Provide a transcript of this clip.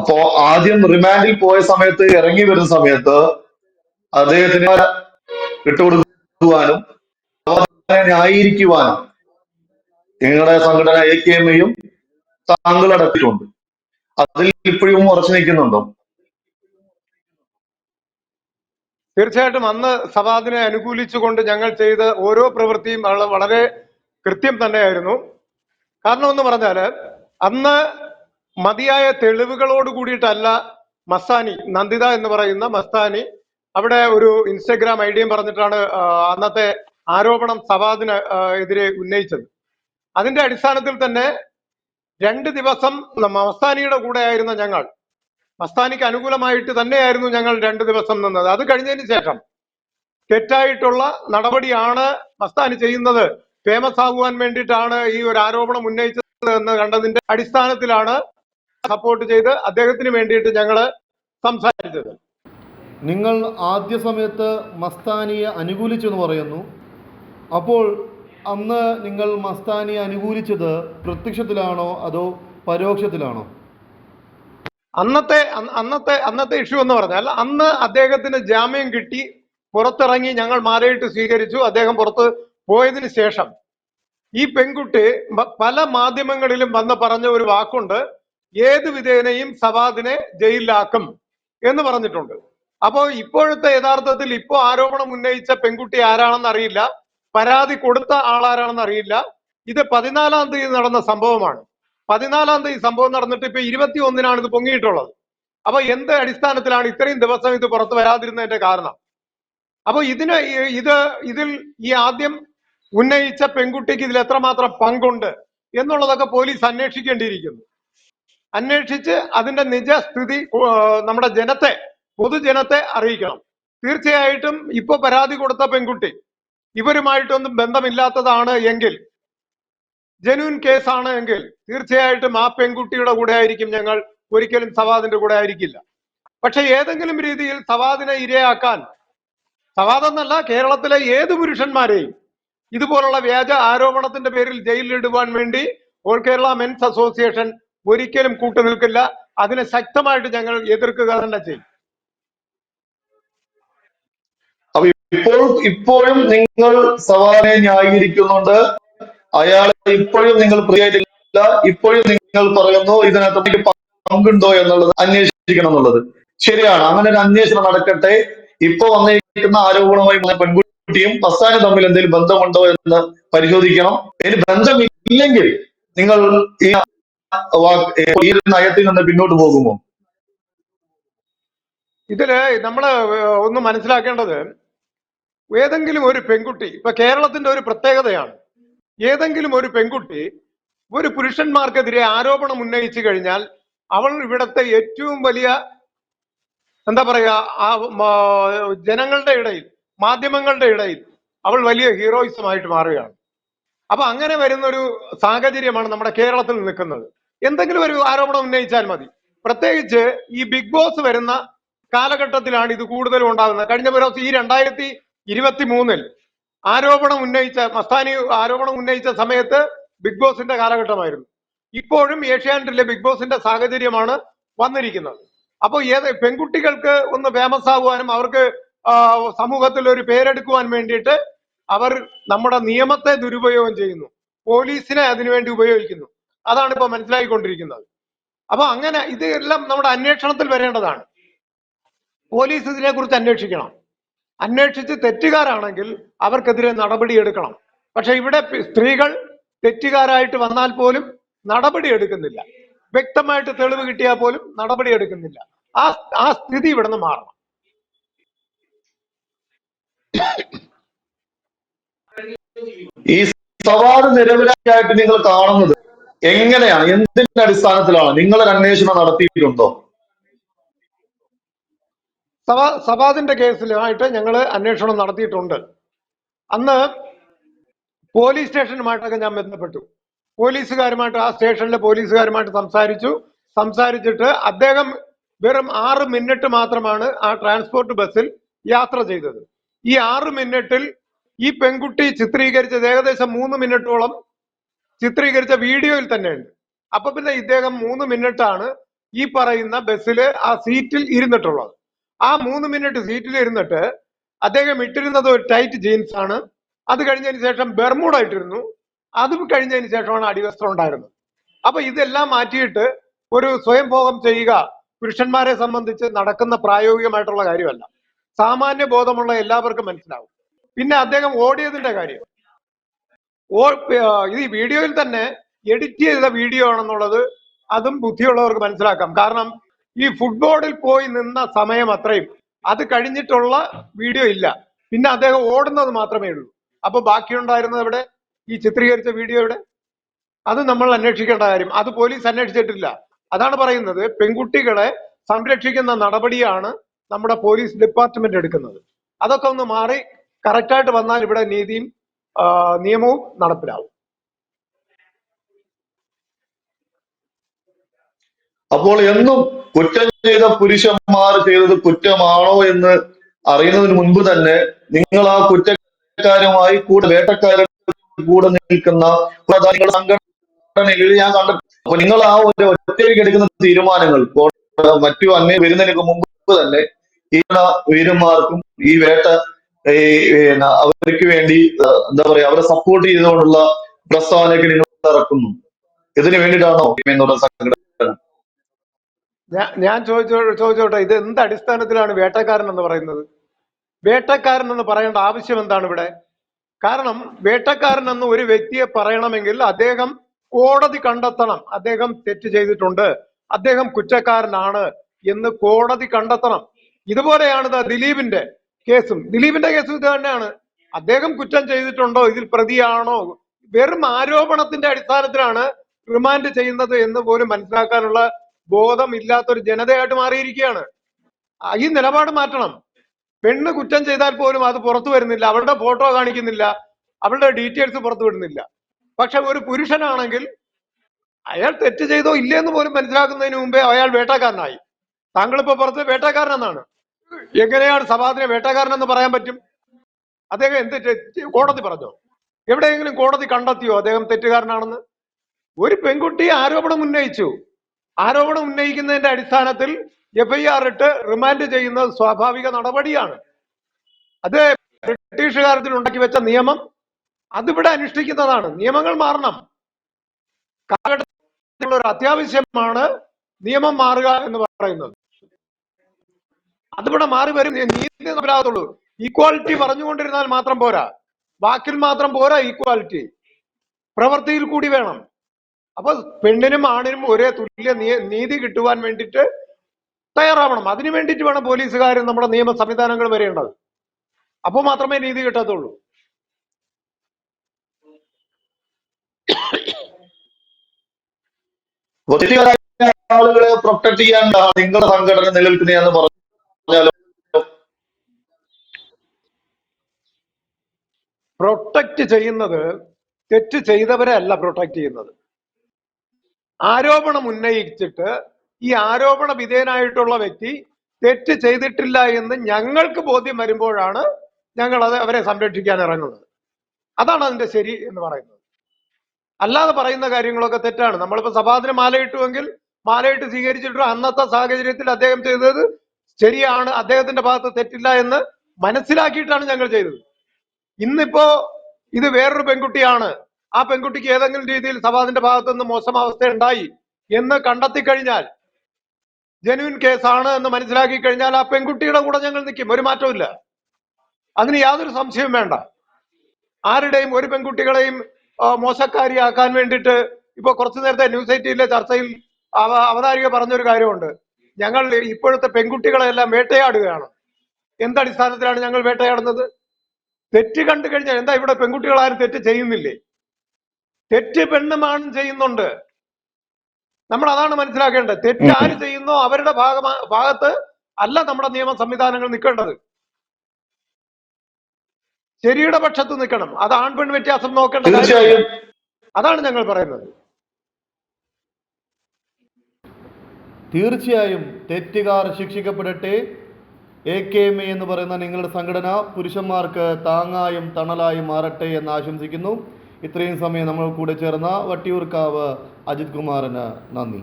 അപ്പോ ആദ്യം റിമാൻഡിൽ പോയ സമയത്ത് ഇറങ്ങി വരുന്ന സമയത്ത് അദ്ദേഹത്തിന് വിട്ടുകൊടുക്കുവാനും ന്യായീകരിക്കുവാനും നിങ്ങളുടെ സംഘടന എ കെ എമ്മയും താങ്കൾ അടക്കിയിട്ടുണ്ട് അതിൽ ഇപ്പോഴും ഉറച്ചു നിൽക്കുന്നുണ്ടോ? തീർച്ചയായിട്ടും അന്ന് സവാദിനെ അനുകൂലിച്ചുകൊണ്ട് ഞങ്ങൾ ചെയ്ത ഓരോ പ്രവൃത്തിയും വളരെ കൃത്യം തന്നെയായിരുന്നു. കാരണം എന്ന് പറഞ്ഞാൽ അന്ന് മതിയായ തെളിവുകളോട് കൂടിയിട്ടല്ല മസ്താനി നന്ദിത എന്ന് പറയുന്ന മസ്താനി അവിടെ ഒരു ഇൻസ്റ്റഗ്രാം ഐഡിയും പറഞ്ഞിട്ടാണ് അന്നത്തെ ആരോപണം സവാദിന് എതിരെ ഉന്നയിച്ചത്. അതിന്റെ അടിസ്ഥാനത്തിൽ തന്നെ രണ്ട് ദിവസം മസ്താനിയുടെ കൂടെ ആയിരുന്ന ഞങ്ങൾ. മസ്താനിക്ക് അനുകൂലമായിട്ട് തന്നെയായിരുന്നു ഞങ്ങൾ രണ്ട് ദിവസം നിന്നത്. അത് കഴിഞ്ഞതിന് ശേഷം തെറ്റായിട്ടുള്ള നടപടിയാണ് മസ്താനി ചെയ്യുന്നത്. ഫേമസ് ആകുവാൻ വേണ്ടിയിട്ടാണ് ഈ ഒരു ആരോപണം ഉന്നയിച്ചത് എന്ന് കണ്ടതിന്റെ അടിസ്ഥാനത്തിലാണ് സപ്പോർട്ട് ചെയ്ത് അദ്ദേഹത്തിന് വേണ്ടിയിട്ട് ഞങ്ങൾ സംസാരിച്ചത്. നിങ്ങൾ ആദ്യ സമയത്ത് മസ്താനിയെ അനുകൂലിച്ചു എന്ന് പറയുന്നു. അപ്പോൾ അന്ന് നിങ്ങൾ മസ്താനിയെ അനുകൂലിച്ചത് പ്രത്യക്ഷത്തിലാണോ അതോ പരോക്ഷത്തിലാണോ? അന്നത്തെ അന്നത്തെ അന്നത്തെ ഇഷ്യൂ എന്ന് പറഞ്ഞാൽ അന്ന് അദ്ദേഹത്തിന് ജാമ്യം കിട്ടി പുറത്തിറങ്ങി ഞങ്ങൾ മാലയിട്ട് സ്വീകരിച്ചു അദ്ദേഹം പുറത്ത് പോയതിനു ശേഷം. ഈ പെൺകുട്ടി പല മാധ്യമങ്ങളിലും വന്ന് പറഞ്ഞ ഒരു വാക്കുണ്ട് ഏത് വിധേനയും സവാദിനെ ജയിലിലാക്കും എന്ന് പറഞ്ഞിട്ടുണ്ട്. അപ്പോ ഇപ്പോഴത്തെ യഥാർത്ഥത്തിൽ ഇപ്പോ ആരോപണം ഉന്നയിച്ച പെൺകുട്ടി ആരാണെന്ന് അറിയില്ല. പരാതി കൊടുത്ത ആളാരാണെന്ന് അറിയില്ല. ഇത് പതിനാലാം തീയതി നടന്ന സംഭവമാണ്. പതിനാലാം തീയതി സംഭവം നടന്നിട്ട് ഇപ്പൊ ഇരുപത്തി ഒന്നിനാണ് ഇത് പൊങ്ങിയിട്ടുള്ളത്. അപ്പൊ എന്ത് അടിസ്ഥാനത്തിലാണ് ഇത്രയും ദിവസം ഇത് പുറത്തു വരാതിരുന്നതിന്റെ കാരണം? അപ്പൊ ഇതിന് ഇത് ഇതിൽ ഈ ആദ്യം ഉന്നയിച്ച പെൺകുട്ടിക്ക് ഇതിൽ എത്രമാത്രം പങ്കുണ്ട് എന്നുള്ളതൊക്കെ പോലീസ് അന്വേഷിക്കേണ്ടിയിരിക്കുന്നു. അന്വേഷിച്ച് അതിന്റെ നിജസ്ഥിതി നമ്മുടെ ജനത്തെ പൊതുജനത്തെ അറിയിക്കണം. തീർച്ചയായിട്ടും ഇപ്പൊ പരാതി കൊടുത്ത പെൺകുട്ടി ഇവരുമായിട്ടൊന്നും ബന്ധമില്ലാത്തതാണ് എങ്കിൽ ജനുവിൻ കേസാണ് എങ്കിൽ തീർച്ചയായിട്ടും ആ പെൺകുട്ടിയുടെ കൂടെ ആയിരിക്കും ഞങ്ങൾ ഒരിക്കലും സവാദിന്റെ കൂടെ ആയിരിക്കില്ല. പക്ഷെ ഏതെങ്കിലും രീതിയിൽ സവാദിനെ ഇരയാക്കാൻ സവാദെന്നല്ല കേരളത്തിലെ ഏത് പുരുഷന്മാരെയും ഇതുപോലുള്ള വ്യാജ ആരോപണത്തിന്റെ പേരിൽ ജയിലിലിടുവാൻ വേണ്ടി ഓൾ കേരള മെൻസ് അസോസിയേഷൻ ഒരിക്കലും കൂട്ടുനിൽക്കില്ല അതിനെ ശക്തമായിട്ട് ഞങ്ങൾ എതിർക്കുക തന്നെ ചെയ്യും. ഇപ്പോൾ ഇപ്പോഴും നിങ്ങൾ സവാനെ ന്യായീകരിക്കുന്നുണ്ട്. അയാളെ ഇപ്പോഴും നിങ്ങൾ പ്രിയായിട്ടില്ല ഇപ്പോഴും നിങ്ങൾ പറയുന്നു ഇതിനകത്ത് പങ്കുണ്ടോ എന്നുള്ളത് അന്വേഷിക്കണം എന്നുള്ളത്. ശരിയാണ്. അങ്ങനെ ഒരു അന്വേഷണം നടക്കട്ടെ. ഇപ്പൊ വന്നിരിക്കുന്ന ആരോപണവുമായി പെൺകുട്ടിയും ബസ്സാന് തമ്മിൽ എന്തെങ്കിലും ബന്ധമുണ്ടോ എന്ന് പരിശോധിക്കണം. ഇനി ബന്ധമില്ലെങ്കിൽ നിങ്ങൾ ഈ ഈ നയത്തിൽ നിന്ന് പിന്നോട്ട് പോകുമോ? ഇതിൽ നമ്മൾ ഒന്ന് മനസ്സിലാക്കേണ്ടത് ഏതെങ്കിലും ഒരു പെൺകുട്ടി ഇപ്പൊ കേരളത്തിന്റെ ഒരു പ്രത്യേകതയാണ്. ഏതെങ്കിലും ഒരു പെൺകുട്ടി ഒരു പുരുഷന്മാർക്കെതിരെ ആരോപണം ഉന്നയിച്ചു കഴിഞ്ഞാൽ അവൾ ഇവിടത്തെ ഏറ്റവും വലിയ എന്താ പറയാ ആ ജനങ്ങളുടെ ഇടയിൽ മാധ്യമങ്ങളുടെ ഇടയിൽ അവൾ വലിയ ഹീറോയിസമായിട്ട് മാറുകയാണ്. അപ്പൊ അങ്ങനെ വരുന്ന ഒരു സാഹചര്യമാണ് നമ്മുടെ കേരളത്തിൽ നിൽക്കുന്നത്. എന്തെങ്കിലും ഒരു ആരോപണം ഉന്നയിച്ചാൽ മതി. പ്രത്യേകിച്ച് ഈ ബിഗ് ബോസ് വരുന്ന കാലഘട്ടത്തിലാണ് ഇത് കൂടുതലും ഉണ്ടാകുന്നത്. കഴിഞ്ഞ ദിവസം ഈ രണ്ടായിരത്തി ഇരുപത്തി മൂന്നിൽ ആരോപണം ഉന്നയിച്ച മസ്താനി ആരോപണം ഉന്നയിച്ച സമയത്ത് ബിഗ് ബോസിന്റെ കാലഘട്ടമായിരുന്നു. ഇപ്പോഴും ഏഷ്യാനെറ്റിലെ ബിഗ് ബോസിന്റെ സാഹചര്യമാണ് വന്നിരിക്കുന്നത്. അപ്പോൾ ഏത് പെൺകുട്ടികൾക്ക് ഒന്ന് ഫേമസ് ആകുവാനും അവർക്ക് സമൂഹത്തിൽ ഒരു പേരെടുക്കുവാൻ വേണ്ടിയിട്ട് അവർ നമ്മുടെ നിയമത്തെ ദുരുപയോഗം ചെയ്യുന്നു. പോലീസിനെ അതിനുവേണ്ടി ഉപയോഗിക്കുന്നു. അതാണ് ഇപ്പൊ മനസ്സിലായിക്കൊണ്ടിരിക്കുന്നത്. അപ്പൊ അങ്ങനെ ഇത് എല്ലാം നമ്മുടെ അന്വേഷണത്തിൽ വരേണ്ടതാണ്. പോലീസ് ഇതിനെ കുറിച്ച് അന്വേഷിക്കണം. അന്വേഷിച്ച് തെറ്റുകാരാണെങ്കിൽ അവർക്കെതിരെ നടപടി എടുക്കണം. പക്ഷെ ഇവിടെ സ്ത്രീകൾ തെറ്റുകാരായിട്ട് വന്നാൽ പോലും നടപടി എടുക്കുന്നില്ല. വ്യക്തമായിട്ട് തെളിവ് കിട്ടിയാൽ പോലും നടപടി എടുക്കുന്നില്ല. ആ ആ സ്ഥിതി ഇവിടുന്ന് മാറണം. ഈ സവാദ് നിരവധിയായിട്ട് നിങ്ങൾ കാണുന്നത് എങ്ങനെയാണ്? എന്തിന്റെ അടിസ്ഥാനത്തിലാണ് നിങ്ങൾ അന്വേഷണം നടത്തിയിട്ടുണ്ടോ? സവാ സവാദിന്റെ കേസിലുമായിട്ട് ഞങ്ങൾ അന്വേഷണം നടത്തിയിട്ടുണ്ട്. അന്ന് പോലീസ് സ്റ്റേഷനുമായിട്ടൊക്കെ ഞാൻ ബന്ധപ്പെട്ടു. പോലീസുകാരുമായിട്ട് ആ സ്റ്റേഷനിലെ പോലീസുകാരുമായിട്ട് സംസാരിച്ചു. സംസാരിച്ചിട്ട് അദ്ദേഹം വെറും ആറ് മിനിറ്റ് മാത്രമാണ് ആ ട്രാൻസ്പോർട്ട് ബസ്സിൽ യാത്ര ചെയ്തത്. ഈ ആറ് മിനിറ്റിൽ ഈ പെൺകുട്ടി ചിത്രീകരിച്ചത് ഏകദേശം മൂന്ന് മിനിറ്റോളം ചിത്രീകരിച്ച വീഡിയോയിൽ തന്നെ ഉണ്ട് അപ്പൊ പിന്നെ ഇദ്ദേഹം മൂന്ന് മിനിറ്റാണ് ഈ പറയുന്ന ബസ്സിൽ ആ സീറ്റിൽ ഇരുന്നിട്ടുള്ളത്. ആ മൂന്ന് മിനിറ്റ് സീറ്റിൽ ഇരുന്നിട്ട് അദ്ദേഹം ഇട്ടിരുന്നത് ഒരു ടൈറ്റ് ജീൻസ് ആണ്. അത് കഴിഞ്ഞതിന് ശേഷം ബെർമൂഡ ഇട്ടിരുന്നു. അതും കഴിഞ്ഞതിന് ശേഷമാണ് അടിവസ്ത്രം ഉണ്ടായിരുന്നത്. അപ്പൊ ഇതെല്ലാം മാറ്റിയിട്ട് ഒരു സ്വയംഭോഗം ചെയ്യുക പുരുഷന്മാരെ സംബന്ധിച്ച് നടക്കുന്ന പ്രായോഗികമായിട്ടുള്ള കാര്യമല്ല. സാമാന്യ ബോധമുള്ള എല്ലാവർക്കും മനസ്സിലാവും. പിന്നെ അദ്ദേഹം ഓടിയതിന്റെ കാര്യം. ഈ വീഡിയോയിൽ തന്നെ എഡിറ്റ് ചെയ്ത വീഡിയോ ആണെന്നുള്ളത് അതും ബുദ്ധിയുള്ളവർക്ക് മനസ്സിലാക്കാം. കാരണം ഈ ഫുട്ബോളിൽ പോയി നിന്ന സമയം അത്രയും. അത് കഴിഞ്ഞിട്ടുള്ള വീഡിയോ ഇല്ല. പിന്നെ അദ്ദേഹം ഓടുന്നത് മാത്രമേ ഉള്ളൂ. അപ്പൊ ബാക്കിയുണ്ടായിരുന്നത് ഇവിടെ ഈ ചിത്രീകരിച്ച വീഡിയോ ഇവിടെ അത് നമ്മൾ അന്വേഷിക്കേണ്ട കാര്യം. അത് പോലീസ് അന്വേഷിച്ചിട്ടില്ല. അതാണ് പറയുന്നത്. പെൺകുട്ടികളെ സംരക്ഷിക്കുന്ന നടപടിയാണ് നമ്മുടെ പോലീസ് ഡിപ്പാർട്ട്മെന്റ് എടുക്കുന്നത്. അതൊക്കെ ഒന്ന് മാറി കറക്റ്റായിട്ട് വന്നാൽ ഇവിടെ നീതിയും നിയമവും നടപ്പിലാവും. അപ്പോൾ എന്നും കുറ്റം ചെയ്ത പുരുഷന്മാർ ചെയ്തത് കുറ്റമാണോ എന്ന് അറിയുന്നതിന് മുൻപ് തന്നെ നിങ്ങൾ ആ കുറ്റക്കാരുമായി കൂടെ വേട്ടക്കാരുടെ കൂടെ നിൽക്കുന്ന സംഘടനയിൽ ഞാൻ കണ്ട അപ്പൊ നിങ്ങൾ ആ ഒരു ഒറ്റയ്ക്ക് എടുക്കുന്ന തീരുമാനങ്ങൾ മറ്റു അന്യ വരുന്നതിനൊക്കെ മുമ്പ് തന്നെ ഈ വീരന്മാർക്കും ഈ വേട്ട അവർക്ക് വേണ്ടി എന്താ പറയാ അവരെ സപ്പോർട്ട് ചെയ്തുകൊണ്ടുള്ള പ്രസ്താവനയൊക്കെ നിങ്ങൾ ഇറക്കുന്നു ഇതിനു വേണ്ടിയിട്ടാണോ സംഘടന ഞാൻ ഞാൻ ചോദിച്ചോ ചോദിച്ചോട്ടെ ഇത് എന്ത് അടിസ്ഥാനത്തിലാണ് വേട്ടക്കാരൻ എന്ന് പറയുന്നത്? വേട്ടക്കാരൻ എന്ന് പറയേണ്ട ആവശ്യം എന്താണ് ഇവിടെ? കാരണം വേട്ടക്കാരൻ എന്ന് ഒരു വ്യക്തിയെ പറയണമെങ്കിൽ അദ്ദേഹം കോടതി കണ്ടെത്തണം. അദ്ദേഹം തെറ്റ് ചെയ്തിട്ടുണ്ട്. അദ്ദേഹം കുറ്റക്കാരനാണ് എന്ന് കോടതി കണ്ടെത്തണം. ഇതുപോലെയാണ് ദിലീപിന്റെ കേസും ദിലീപിന്റെ കേസും ഇത് തന്നെയാണ്. അദ്ദേഹം കുറ്റം ചെയ്തിട്ടുണ്ടോ? ഇതിൽ പ്രതിയാണോ? വെറും ആരോപണത്തിന്റെ അടിസ്ഥാനത്തിലാണ് റിമാൻഡ് ചെയ്യുന്നത് എന്ന് പോലും മനസ്സിലാക്കാനുള്ള ബോധം ഇല്ലാത്തൊരു ജനതയായിട്ട് മാറിയിരിക്കുകയാണ്. ഈ നിലപാട് മാറ്റണം. പെണ്ണ് കുറ്റം ചെയ്താൽ പോലും അത് പുറത്തു വരുന്നില്ല. അവളുടെ ഫോട്ടോ കാണിക്കുന്നില്ല. അവളുടെ ഡീറ്റെയിൽസ് പുറത്തു വിടുന്നില്ല. പക്ഷെ ഒരു പുരുഷനാണെങ്കിൽ അയാൾ തെറ്റ് ചെയ്തോ ഇല്ലെന്ന് പോലും മനസ്സിലാക്കുന്നതിന് മുമ്പേ അയാൾ വേട്ടക്കാരനായി. താങ്കൾ ഇപ്പൊ പുറത്ത് വേട്ടക്കാരൻ എന്നാണ് എങ്ങനെയാണ് സഭാതിനെ വേട്ടക്കാരൻ എന്ന് പറയാൻ പറ്റും? അദ്ദേഹം എന്ത് കോടതി പറഞ്ഞോ? എവിടെയെങ്കിലും കോടതി കണ്ടെത്തിയോ അദ്ദേഹം തെറ്റുകാരനാണെന്ന്? ഒരു പെൺകുട്ടി ആരോപണം ഉന്നയിച്ചു. ആരോപണം ഉന്നയിക്കുന്നതിന്റെ അടിസ്ഥാനത്തിൽ എഫ്ഐആർ ഇട്ട് റിമാൻഡ് ചെയ്യുന്നത് സ്വാഭാവിക നടപടിയാണ്. അത് ബ്രിട്ടീഷുകാരത്തിൽ ഉണ്ടാക്കി വെച്ച നിയമം അതിവിടെ അനുഷ്ഠിക്കുന്നതാണ്. നിയമങ്ങൾ മാറണം. കാലഘട്ടത്തിലുള്ള ഒരു അത്യാവശ്യമാണ് നിയമം മാറുക എന്ന് പറയുന്നത്. അതിവിടെ മാറി വരും. നീതി നടപ്പിലാകത്തുള്ളൂ ഈക്വാലിറ്റി പറഞ്ഞുകൊണ്ടിരുന്നാൽ മാത്രം പോരാ. വാക്കിൽ മാത്രം പോരാ ഈക്വാലിറ്റി പ്രവൃത്തിയിൽ കൂടി വേണം. അപ്പൊ പെണ്ണിനും ആണിനും ഒരേ തുല്യ നീതി കിട്ടുവാൻ വേണ്ടിയിട്ട് തയ്യാറാവണം. അതിനു വേണ്ടിയിട്ട് വേണം പോലീസുകാരും നമ്മുടെ നിയമ സംവിധാനങ്ങൾ വരേണ്ടത്. അപ്പോൾ മാത്രമേ നീതി കിട്ടത്തുള്ളൂ. ഒത്തിരി ആളുകളെ പ്രൊട്ടക്ട് ചെയ്യാൻ നിങ്ങളുടെ സംഘടന നിലനിൽക്കുന്നതെന്ന് പറഞ്ഞാലോ പ്രൊട്ടക്ട് ചെയ്യുന്നത് തെറ്റ് ചെയ്തവരെ അല്ല പ്രൊട്ടക്ട് ചെയ്യുന്നത്. ആരോപണം ഉന്നയിച്ചിട്ട് ഈ ആരോപണ വിധേയനായിട്ടുള്ള വ്യക്തി തെറ്റ് ചെയ്തിട്ടില്ല എന്ന് ഞങ്ങൾക്ക് ബോധ്യം വരുമ്പോഴാണ് ഞങ്ങൾ അത് അവരെ സംരക്ഷിക്കാൻ ഇറങ്ങുന്നത്. അതാണ് അതിന്റെ ശരി എന്ന് പറയുന്നത്. അല്ലാതെ പറയുന്ന കാര്യങ്ങളൊക്കെ തെറ്റാണ്. നമ്മളിപ്പോ സഭാതിന് മാലയിട്ടുവെങ്കിൽ മാലയിട്ട് സ്വീകരിച്ചിട്ട് അന്നത്തെ സാഹചര്യത്തിൽ അദ്ദേഹം ചെയ്തത് ശരിയാണ്. അദ്ദേഹത്തിന്റെ ഭാഗത്ത് തെറ്റില്ല എന്ന് മനസ്സിലാക്കിയിട്ടാണ് ഞങ്ങൾ ചെയ്തത്. ഇന്നിപ്പോ ഇത് വേറൊരു പെൺകുട്ടിയാണ്. ആ പെൺകുട്ടിക്ക് ഏതെങ്കിലും രീതിയിൽ സവാദിന്റെ ഭാഗത്തു നിന്ന് മോശം അവസ്ഥ ഉണ്ടായി എന്ന് കണ്ടെത്തി കഴിഞ്ഞാൽ ജനുവിൻ കേസാണ് എന്ന് മനസ്സിലാക്കി കഴിഞ്ഞാൽ ആ പെൺകുട്ടിയുടെ കൂടെ ഞങ്ങൾ നിൽക്കും. ഒരു മാറ്റവും ഇല്ല അതിന് യാതൊരു സംശയവും വേണ്ട. ആരുടെയും ഒരു പെൺകുട്ടികളെയും മോശക്കാരിയാക്കാൻ വേണ്ടിയിട്ട് ഇപ്പൊ കുറച്ചു നേരത്തെ ന്യൂസ് എയ്റ്റീനിലെ ചർച്ചയിൽ അവ- അവതാരിക പറഞ്ഞൊരു കാര്യമുണ്ട്. ഞങ്ങൾ ഇപ്പോഴത്തെ പെൺകുട്ടികളെല്ലാം വേട്ടയാടുകയാണ്. എന്തടിസ്ഥാനത്തിലാണ് ഞങ്ങൾ വേട്ടയാടുന്നത്? തെറ്റ് കണ്ടു കഴിഞ്ഞാൽ എന്താ ഇവിടെ പെൺകുട്ടികൾ ആരും തെറ്റ് ചെയ്യുന്നില്ലേ? തെറ്റ് പെണ്ണുമാണ് ചെയ്യുന്നുണ്ട്. നമ്മൾ അതാണ് മനസ്സിലാക്കേണ്ടത്. തെറ്റ് ആര് ചെയ്യുന്നോ അവരുടെ ഭാഗ ഭാഗത്ത് അല്ല നമ്മുടെ നിയമ സംവിധാനങ്ങൾ നിൽക്കേണ്ടത്. ശരിയുടെ പക്ഷത്ത് നിൽക്കണം. അത് ആൺ പെൺ വ്യത്യാസം നോക്കേണ്ട കാര്യമില്ല. അതാണ് ഞങ്ങൾ പറയുന്നത്. തീർച്ചയായും തെറ്റുകാർ ശിക്ഷിക്കപ്പെടട്ടെ. എ കെ എം എ എന്ന് പറയുന്ന നിങ്ങളുടെ സംഘടന പുരുഷന്മാർക്ക് താങ്ങായും തണലായും മാറട്ടെ എന്ന് ആശംസിക്കുന്നു. ഇത്രയും സമയം നമ്മൾ കൂടെ ചേർന്ന വട്ടിയൂർക്കാവ് അജിത് കുമാറിന് നന്ദി.